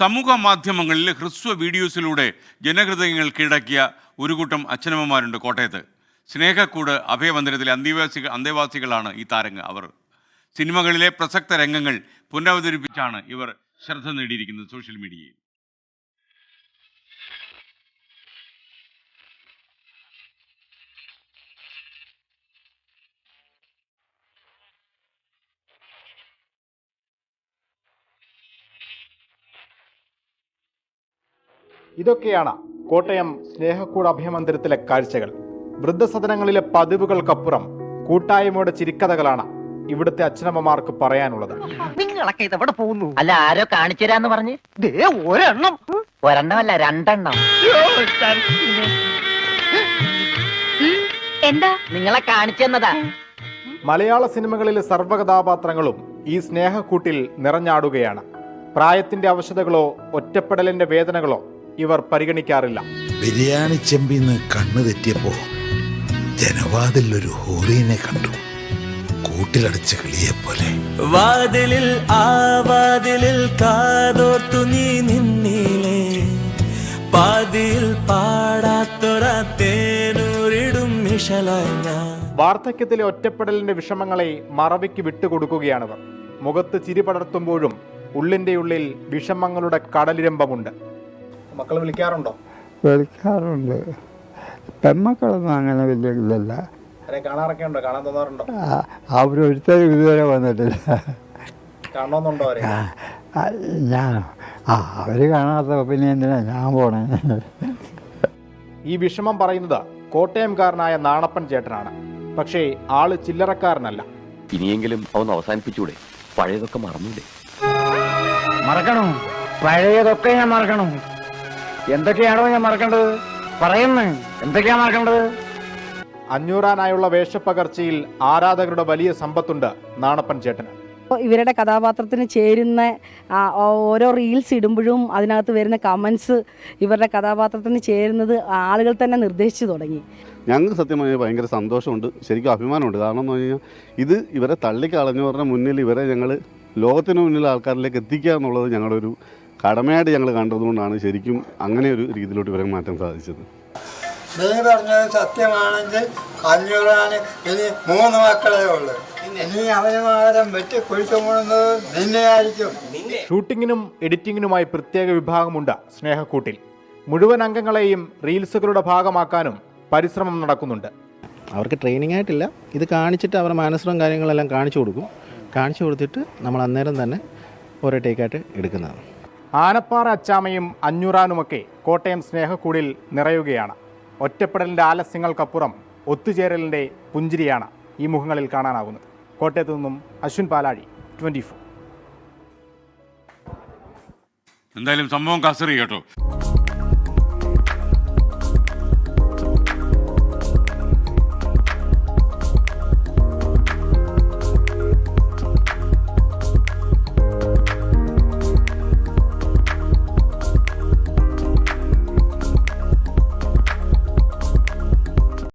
സമൂഹ മാധ്യമങ്ങളിൽ ഹ്രസ്വ വീഡിയോസിലൂടെ ജനഹൃദയങ്ങൾ കീഴടക്കിയ ഒരു കൂട്ടം അച്ഛനമ്മമാരുണ്ട് കോട്ടയത്ത്. സ്നേഹക്കൂട് അഭയമന്ദിരത്തിലെ അന്തേവാസികൾ അന്തേവാസികളാണ് ഈ താരങ്ങൾ അവർ. സിനിമകളിലെ പ്രസക്ത രംഗങ്ങൾ പുനരവതരിപ്പിച്ചാണ് ഇവർ ശ്രദ്ധ നേടിയിരിക്കുന്നത് സോഷ്യൽ മീഡിയയിൽ. ഇതൊക്കെയാണ് കോട്ടയം സ്നേഹക്കൂട് അഭയമന്ദിരത്തിലെ കാഴ്ചകൾ. വൃദ്ധസദനങ്ങളിലെ പതിവുകൾക്കപ്പുറം കൂട്ടായ്മയുടെ ചിരിക്കഥകളാണ് ഇവിടുത്തെ അച്ഛനമ്മമാർക്ക് പറയാനുള്ളത്. നിങ്ങളൊക്കെ ഇതെവിടെ പോകുന്നു? അല്ല ആരോ കാണിച്ചു തരാന്ന് പറഞ്ഞ്. ദേ ഒരെണ്ണം. ഒരെണ്ണമല്ല രണ്ടെണ്ണം. എന്താ? നിങ്ങളെ കാണിച്ചെന്നതാ മലയാള സിനിമകളിലെ സർവകഥാപാത്രങ്ങളും ഈ സ്നേഹക്കൂട്ടിൽ നിറഞ്ഞാടുകയാണ്. പ്രായത്തിന്റെ അവശതകളോ ഒറ്റപ്പെടലിന്റെ വേദനകളോ ഇവർ പരിഗണിക്കാറില്ല. ബിരിയാണി ചെമ്പിന്ന് കണ്ണു തെറ്റിയപ്പോ ജനവാതിൽ ഒരു ഹോറീനെ കണ്ടു. കൂട്ടിലടച്ച കിളിയെപ്പോലെ. വാതിലിൽ ആ വാതിലിൽ കാതോർത്തു നീ നിന്നിലേ. പാതിയിൽ പാടാത്തൊര തേനൂരിടും വാർദ്ധക്യത്തിലെ ഒറ്റപ്പെടലിന്റെ വിഷമങ്ങളെ മറവിക്ക് വിട്ടുകൊടുക്കുകയാണിവർ. മുഖത്ത് ചിരി പടർത്തുമ്പോഴും ഉള്ളിന്റെ ഉള്ളിൽ വിഷമങ്ങളുടെ കടലിരമ്പമുണ്ട്. മക്കൾ വിളിക്കാറുണ്ടോ? വിളിക്കാറുണ്ട്. പെമ്മക്കളൊന്നും അങ്ങനെ വലിയ ഇല്ലല്ല അല്ലെ കാണാറൊക്കെ ഉണ്ടോ? കാണാൻ തോന്നാറുണ്ടോ? ആ- അവരൊരുത്തരും ഇതുവരെ വന്നിട്ടില്ല. കാണണമെന്നുണ്ടോ അവരെ? ആ, അവർ കാണാത്ത പിന്നെ എന്തിനാ ഞാൻ പോണേ? ഈ വിഷമം പറയുന്നത് കോട്ടയംകാരനായ നാണപ്പൻ ചേട്ടനാണ്. പക്ഷേ ആൾ ചില്ലറക്കാരനല്ല. ഇനിയെങ്കിലും അവൻ അവസാനിപ്പിച്ചൂടെ? പഴയതൊക്കെ മറന്നൂടെ? മറക്കണം. പഴയതൊക്കെ ഞാൻ മറക്കണം. എന്തൊക്കെയാണോ ഞാൻ മറക്കേണ്ടത്? പറയുന്നു എന്തൊക്കെയാ മറക്കേണ്ടത്? അഞ്ഞൂറാനായുള്ള വേഷപ്പകർച്ചയിൽ ആരാധകരുടെ വലിയ സമ്പത്തുണ്ട് നാണപ്പൻ ചേട്ടന്. ഇവരുടെ കഥാപാത്രത്തിന് ചേരുന്ന ഓരോ റീൽസ് ഇടുമ്പോഴും അതിനകത്ത് വരുന്ന കമൻസ് ഇവരുടെ കഥാപാത്രത്തിന് ചേരുന്നത് ആളുകൾ തന്നെ നിർദ്ദേശിച്ചു തുടങ്ങി. ഞങ്ങൾക്ക് സത്യം പറഞ്ഞാൽ ഭയങ്കര സന്തോഷമുണ്ട് ശരിക്കും അഭിമാനമുണ്ട്. കാരണം എന്ന് പറഞ്ഞു കഴിഞ്ഞാൽ ഇത് ഇവരെ തള്ളിക്കളഞ്ഞവരുടെ മുന്നിൽ ഇവരെ ഞങ്ങൾ ലോകത്തിന് മുന്നിൽ ആൾക്കാരിലേക്ക് എത്തിക്കുക എന്നുള്ളത് ഞങ്ങളുടെ ഒരു കടമയായിട്ട് ഞങ്ങൾ കണ്ടതുകൊണ്ടാണ് ശരിക്കും അങ്ങനെ ഒരു രീതിയിലോട്ട് ഇവരെ മാറ്റാൻ സാധിച്ചത്. നീ പറഞ്ഞത് സത്യമാണെങ്കിൽ അഞ്ഞൂറാണ്. ഇനി മൂന്ന് മക്കളേ ഉള്ളു. ഇനി അവന് മാരം വെട്ടി കുഴിച്ചു പോകുന്നത് നിന്നെയായിരിക്കും. ഷൂട്ടിങ്ങിനും എഡിറ്റിങ്ങിനുമായി പ്രത്യേക വിഭാഗമുണ്ട് സ്നേഹക്കൂട്ടിൽ. മുഴുവൻ അംഗങ്ങളെയും റീൽസുകളുടെ ഭാഗമാക്കാനും പരിശ്രമം നടക്കുന്നുണ്ട്. അവർക്ക് ട്രെയിനിങ് ആയിട്ടില്ല. ഇത് കാണിച്ചിട്ട് അവരുടെ മാനസവും കാര്യങ്ങളെല്ലാം കാണിച്ചു കൊടുക്കും. കാണിച്ചു കൊടുത്തിട്ട് നമ്മൾ അന്നേരം തന്നെ ഓരോ ടേക്കായിട്ട് എടുക്കുന്നതാണ്. ആനപ്പാറ അച്ചാമയും അഞ്ഞൂറാനുമൊക്കെ കോട്ടയം സ്നേഹക്കൂടിൽ നിറയുകയാണ്. ഒറ്റപ്പെടലിന്റെ ആലസ്യങ്ങൾക്കപ്പുറം ഒത്തുചേരലിന്റെ പുഞ്ചിരിയാണ് ഈ മുഖങ്ങളിൽ കാണാനാകുന്നത്. കോട്ടയത്തു നിന്നും അശ്വിൻ പാലാഴി ട്വന്റി എന്തായാലും സംഭവം കസറി കേട്ടോ.